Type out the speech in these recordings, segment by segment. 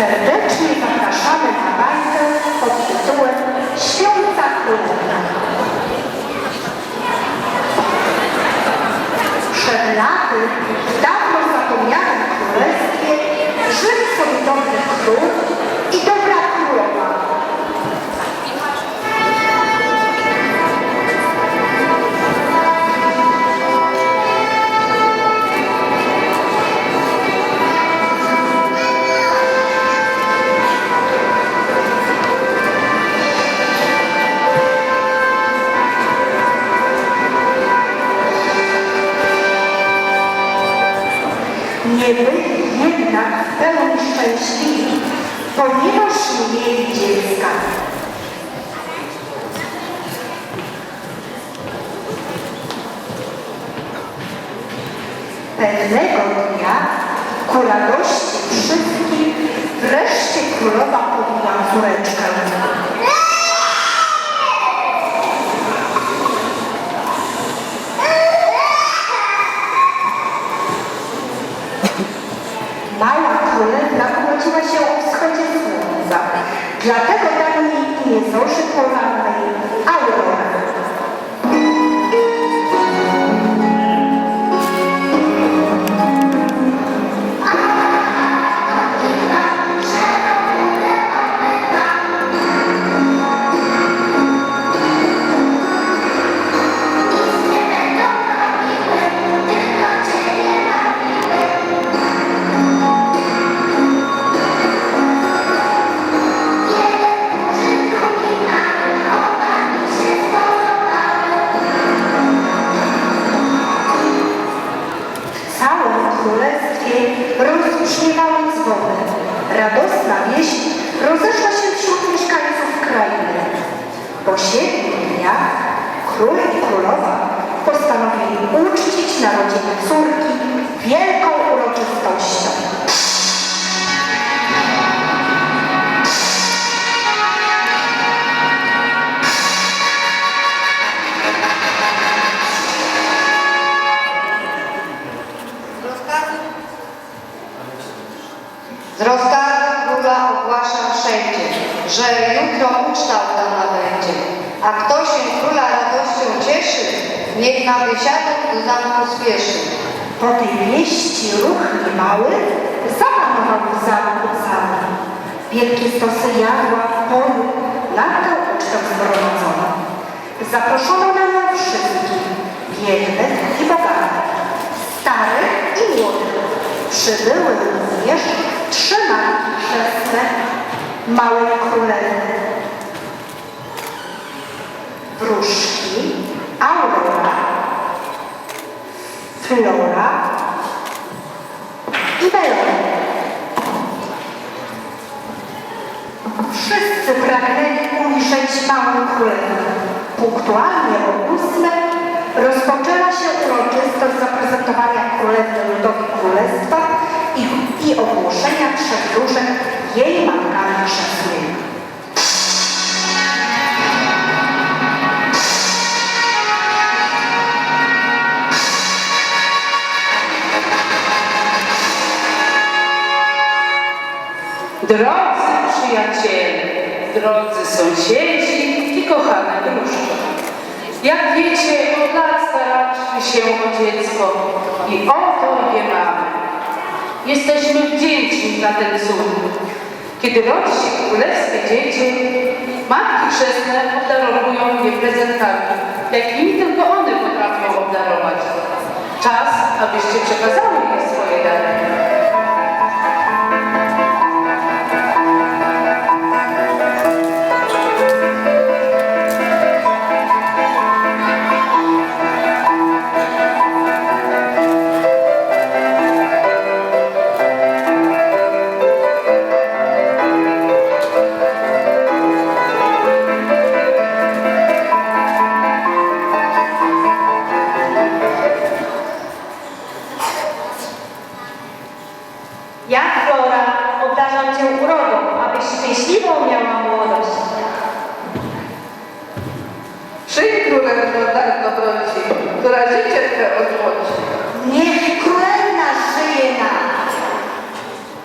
perfetto ponieważ nie mieli dziecka. Pewnego dnia, ku radości wszystkich, wreszcie królowa pobiła córeczkę. Królestwie rozbrzmiewały dzwony. Radosna wieść rozeszła się wśród mieszkańców krainy. Po siedmiu dniach król i królowa postanowili uczcić narodziny córki wielką uroczystością. Na wysiadek do zamku spieszy. Po tej wieści ruch niemały zapanował w zamku cały. Wielkie stosy jadła w polu nad tę ucztę zgromadzono. Zaproszono na nią wszystkich, biednych i bogatych, starych i młodych. Przybyły również trzy matki chrzestne małej królewny. Wróżki, Aurora, Flora i Belona. Wszyscy pragnęli ujrzeć małą królewę. Punktualnie o ósmej rozpoczęła się uroczystość zaprezentowania królewny ludowi królestwa i, i ogłoszenia trzech wróżek jej matkami dziecko i oto je mamy. Jesteśmy wdzięczni za ten cud. Kiedy rodzi się królewskie dziecię, matki chrzestne obdarowują je prezentami, jakimi tylko one potrafią obdarować. Czas, abyście przekazały je swoje dary. miałam młodość. Przyjdź królewno tak dobroci, która życie Twe odłodzi. Niech królewna żyje nam.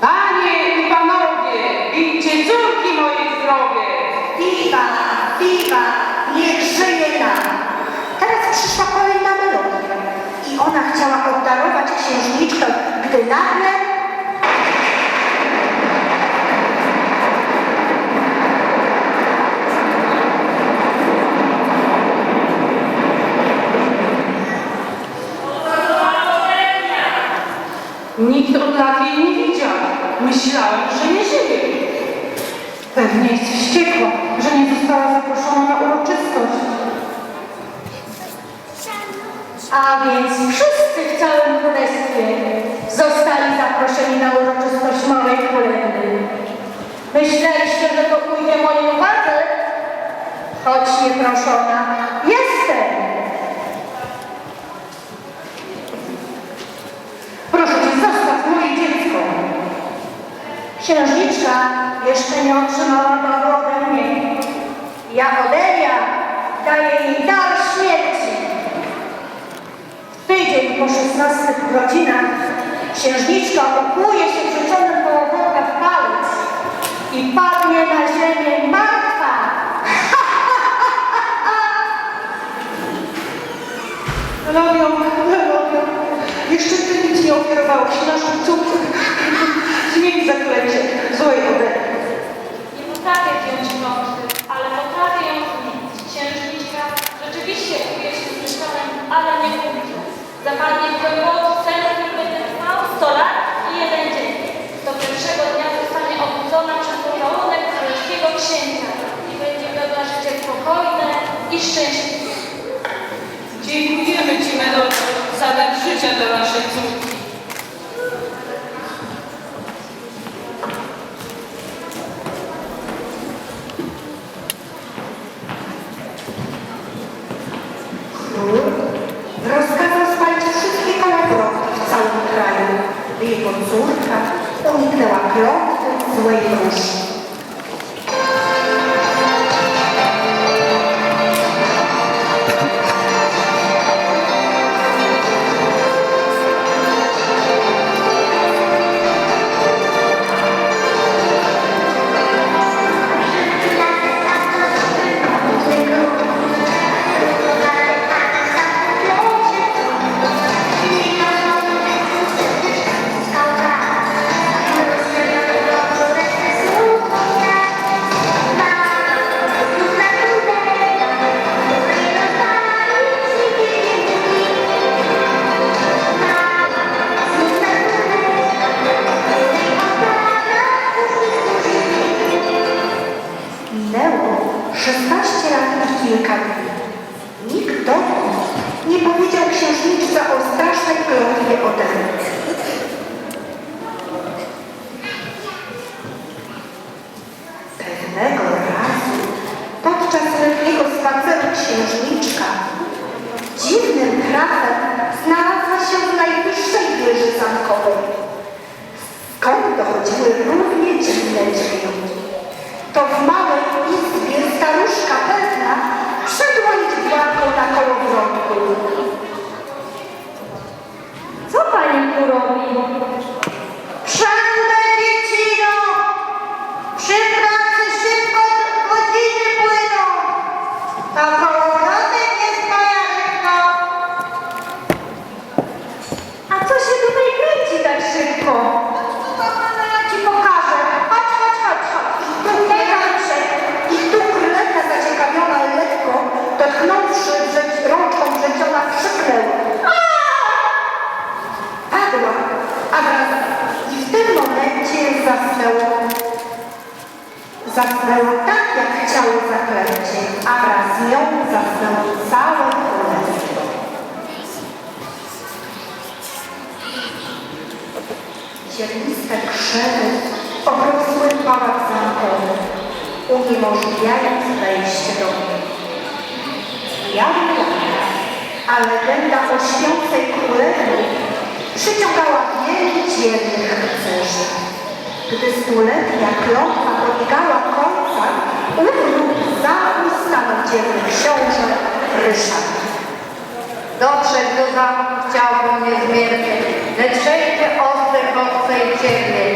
Panie i panowie, bijcie córki moje zdrowie. Piwa, piwa, niech żyje nam. Teraz przyszła kolej na melodię i ona chciała obdarować księżniczkę, gdy nagle Nikt od lat jej nie widział. Myślałem, że nie żyje. Pewnie jest wściekła, że nie została zaproszona na uroczystość. A więc wszyscy w całym królestwie zostali zaproszeni na uroczystość małej królewny. Myśleliście, że to pójdzie mojej uwadze? Choć nieproszona jestem. Proszę cię, zostaw moje dziecko. Księżniczka jeszcze nie otrzymała daru ode mnie. Ja Odelia daję jej dar śmierci. W tydzień po 16 godzinach księżniczka ukłuje się przyczonem kołowrotka w palec i padnie na ziemię martwa. Melodią, melodią. Jeszcze ty nic nie ofiarowałeś naszym córce. Zmień zaklęcie złej Odeli. Nie potrafię wziąć klątwy, ale potrafię ją zmienić. Księżniczka rzeczywiście czuje się zniszczonym, ale nie umrze. Zapadnie w głęboki sen, który będzie trwał 100 lat i jeden dzień. Do pierwszego dnia zostanie obudzona przez pocałunek królewskiego księcia i będzie wiodła życie spokojne i szczęśliwe. Dziękujemy Ci, Melodio, za dar życia dla naszej córki. Klątwy złej wróżki. можливість Zielniste krzewy obrosły pałac zamkowy, uniemożliwiając wejście do. Biały las, a legenda o śpiącej królewnie przyciągała wielu dzielnych rycerzy. Gdy stuletnia klątwa dobiegała końca, lub zamku stanął dzielny książę Ryszard. Dotrzeć do zamku chciałbym niezmiernie, lecz wszędzie ostre, kostce i ciemnie.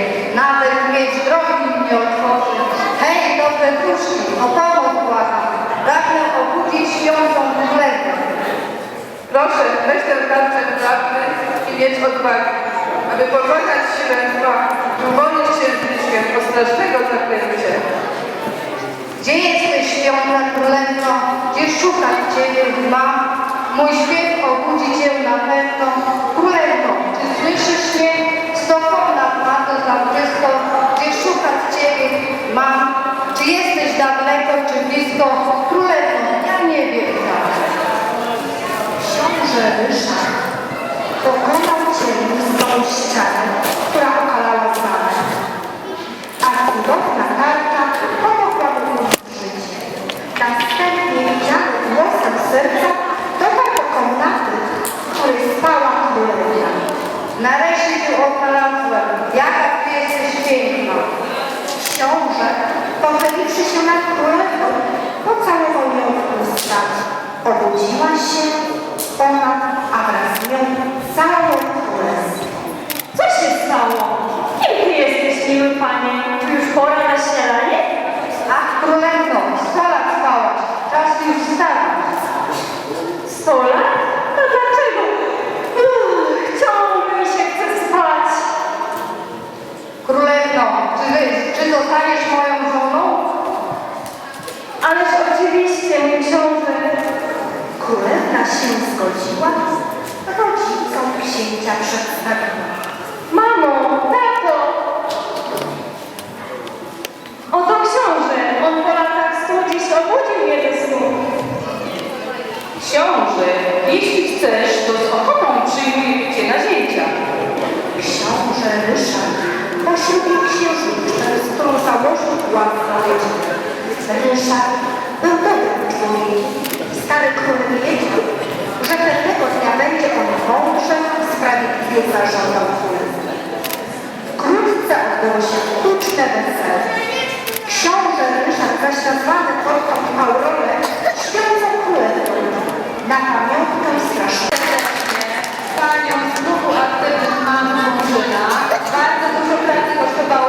Nawet mieć drogi mnie otworzy. Hej, dobre wróżki, o pomoc błagam. Pragnę obudzić śpiącą królewę. Proszę, weź tę tarczę prawdy i mieć odwagę, aby pokochać siłę i uwolnić się od strasznego zaklęcia. Gdzie jesteś, śpiąca królewno? Gdzie szukać Ciebie mam? Mój śpiew obudzi Cię na pewno. Królewno, czy słyszysz mnie? Zamczysto. Gdzie szukać Ciebie mam? Czy jesteś daleko, czy blisko? Królewno, ja nie wiem. Książę Ryszard pokonał ciemną ścianę, która okalała zamek. A cudowna karta pomogła mu żyć. Następnie widziany głosem serca dotarł do komnaty, w której spała królewna. Nareszcie Cię odnalazłem. Jaka Ty jesteś piękna. Książę, pochyliwszy się nad królewną, pocałował ją w usta. Obudziła się ona, a wraz z nią całe królestwo. Co się stało? Kim ty jesteś, miły panie? Czy już pora na śniadanie? Ach, królewno, sto lat spałaś. Czas już wstawać. Sto lat? To dlaczego? Uff, ciągle mi się chce spać. Królewno, czy, czy zostaniesz moją żoną? Ależ oczywiście, mój książę. Królewna się zgodziła, rodzicom księcia przedstawiła. Mamo, tato! Oto książę. On po latach stu dziś obudził mnie ze snu. Książę, jeśli chcesz, to z ochotą przyjmuję cię na zięcia. Książę Ryszard poślubił księżniczkę, z którą założył własną rodzinę. Ryszard był dobrym człowiekiem. Stary król wiedział, że pewnego dnia będzie on mądrzem sprawiedliwie zarządzał. Wkrótce odbyło się sztuczne wesele. Książę Ryszard zaś nazwany pod tą aureolę śpiącą na pamiątkę straszną. Panią z duchu aktywnych mam. Bardzo dużo pracy kosztowało